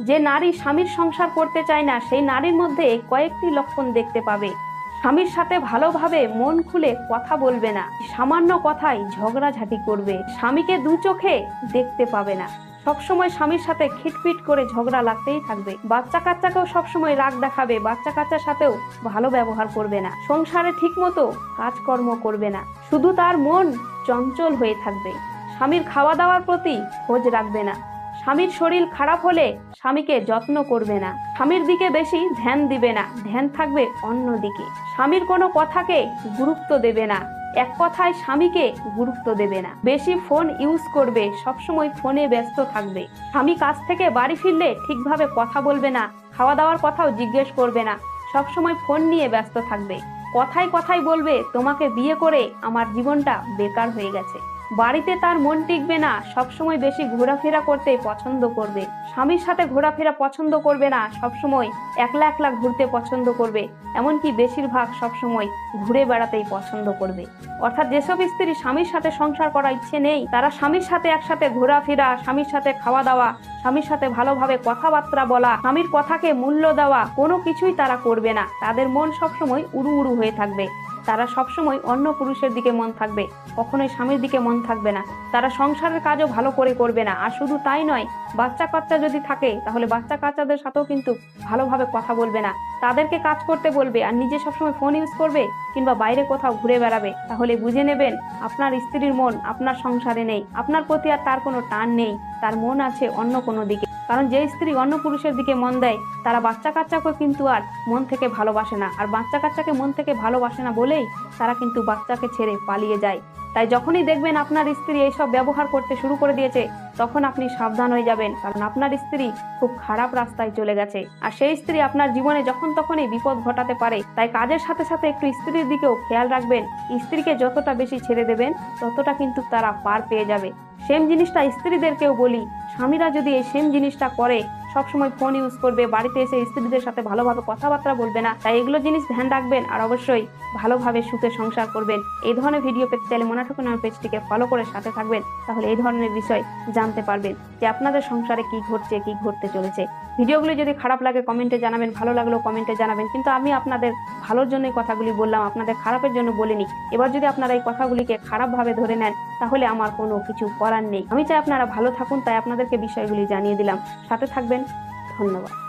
যে নারী স্বামীর সংসার করতে চায় না, সেই নারীর মধ্যে কয়েকটি লক্ষণ দেখতে পাবে। স্বামীর সাথে ভালোভাবে মন খুলে কথা বলবে না। সামান্য কথায় ঝগড়াঝাটি করবে। স্বামীকে দু চোখে দেখতে পাবে না। সবসময় স্বামীর সাথে খিটপিট করে ঝগড়া লাগতেই থাকবে। বাচ্চা কাচ্চাকেও সবসময় রাগ দেখাবে। বাচ্চা কাচ্চার সাথেও ভালো ব্যবহার করবে না। সংসারে ঠিকমতো কাজকর্ম করবে না। শুধু তার মন চঞ্চল হয়ে থাকবে। স্বামীর খাওয়া দাওয়ার প্রতি খোঁজ রাখবে না। স্বামীর শরীর খারাপ হলে স্বামীকে যত্ন করবে না। স্বামীর দিকে বেশি ধ্যান দিবে না। ধ্যান থাকবে অন্য দিকে স্বামীর কোনো কথাকে গুরুত্ব দেবে না। এক কথায় স্বামীকে গুরুত্ব দেবে না। বেশি ফোন ইউজ করবে, সবসময় ফোনে ব্যস্ত থাকবে। স্বামী কাজ থেকে বাড়ি ফিরলে ঠিকভাবে কথা বলবে না খাওয়া দাওয়ার কথাও জিজ্ঞেস করবে না, সবসময় ফোন নিয়ে ব্যস্ত থাকবে। কথায় কথায় বলবে, তোমাকে বিয়ে করে আমার জীবনটা বেকার হয়ে গেছে। বাড়িতে তার মন টিকবে না, সবসময় বেশি ঘোরাফেরা করতে পছন্দ করবে। স্বামীর সাথে ঘোরাফেরা পছন্দ করবে না, সবসময় একলা একলা ঘুরতে পছন্দ করবে। এমনকি বেশিরভাগ সবসময় ঘুরে বেড়াতেই পছন্দ করবে। অর্থাৎ যেসব স্ত্রী স্বামীর সাথে সংসার করার ইচ্ছে নেই, তারা স্বামীর সাথে একসাথে ঘোরাফেরা, স্বামীর সাথে খাওয়া দাওয়া, স্বামীর সাথে ভালোভাবে কথাবার্তা বলা, স্বামীর কথাকে মূল্য দেওয়া, কোনো কিছুই তারা করবে না। তাদের মন সবসময় উড়ু উড়ু হয়ে থাকবে। তারা সবসময় অন্য পুরুষের দিকে মন থাকবে, কখনোই স্বামীর দিকে মন থাকবে না। তারা সংসারের কাজও ভালো করে করবে না, আর শুধু তাই নয় বাচ্চা কাচ্চা যদি থাকে, তাহলে বাচ্চা কাচ্চাদের সাথেও কিন্তু ভালোভাবে কথা বলবে না। তাদেরকে কাজ করতে বলবে, আর নিজে সবসময় ফোন ইউজ করবে, কিংবা বাইরে কোথাও ঘুরে বেড়াবে। তাহলে বুঝে নেবেন, আপনার স্ত্রীর মন আপনার সংসারে নেই, আপনার প্রতি আর তার কোনো টান নেই, তার মন আছে অন্য কোনো দিকে। কারণ যে স্ত্রী অন্য পুরুষের দিকে মন দেয়, তারা বাচ্চা কাচ্চাকে কিন্তু আর মন থেকে ভালোবাসে না। আর বাচ্চা কাচ্চাকে মন থেকে ভালোবাসে না বলেই তারা কিন্তু বাচ্চাকে ছেড়ে পালিয়ে যায়। তাই যখনই দেখবেন আপনার স্ত্রী এইসব ব্যবহার করতে শুরু করে দিয়েছে, তখন আপনি সাবধান হয়ে যাবেন, কারণ আপনার স্ত্রী খুব খারাপ রাস্তায় চলে গেছে। আর সেই স্ত্রী আপনার জীবনে যখন তখনই বিপদ ঘটাতে পারে, তাই কাজের সাথে সাথে একটু স্ত্রীর দিকেও খেয়াল রাখবেন। স্ত্রীকে যতটা বেশি ছেড়ে দেবেন, ততটা কিন্তু তারা পার পেয়ে যাবে। সেম জিনিসটা স্ত্রীদেরকেও বলি। স্বামীরা যদি এই সেম জিনিসটা করে, সবসময় ফোন ইউজ করবে, বাড়িতে এসে স্ত্রীদের সাথে ভালোভাবে কথাবার্তা বলবে না, তাই এগুলো জিনিস ধ্যান রাখবেন আর অবশ্যই ভালোভাবে সুখে সংসার করবেন। এই ধরনের ভিডিও পেতে চাইলে মনে থাকুন আমার পেজটিকে ফলো করে সাথে থাকবেন, তাহলে এই ধরনের বিষয় জানতে পারবেন যে আপনাদের সংসারে কি ঘটছে, কি ঘটতে চলেছে। ভিডিওগুলি যদি খারাপ লাগে, কমেন্টে জানাবেন, ভালো লাগলেও কমেন্টে জানাবেন। কিন্তু আমি আপনাদের ভালোর জন্যই কথাগুলি বললাম, আপনাদের খারাপের জন্য বলিনি। এবার যদি আপনারা এই কথাগুলিকে খারাপভাবে ধরে নেন, তাহলে আমার কোনো কিছু করার নেই। আমি চাই আপনারা ভালো থাকুন, তাই আপনাদেরকে বিষয়গুলি জানিয়ে দিলাম। সাথে থাকবেন, ধন্যবাদ।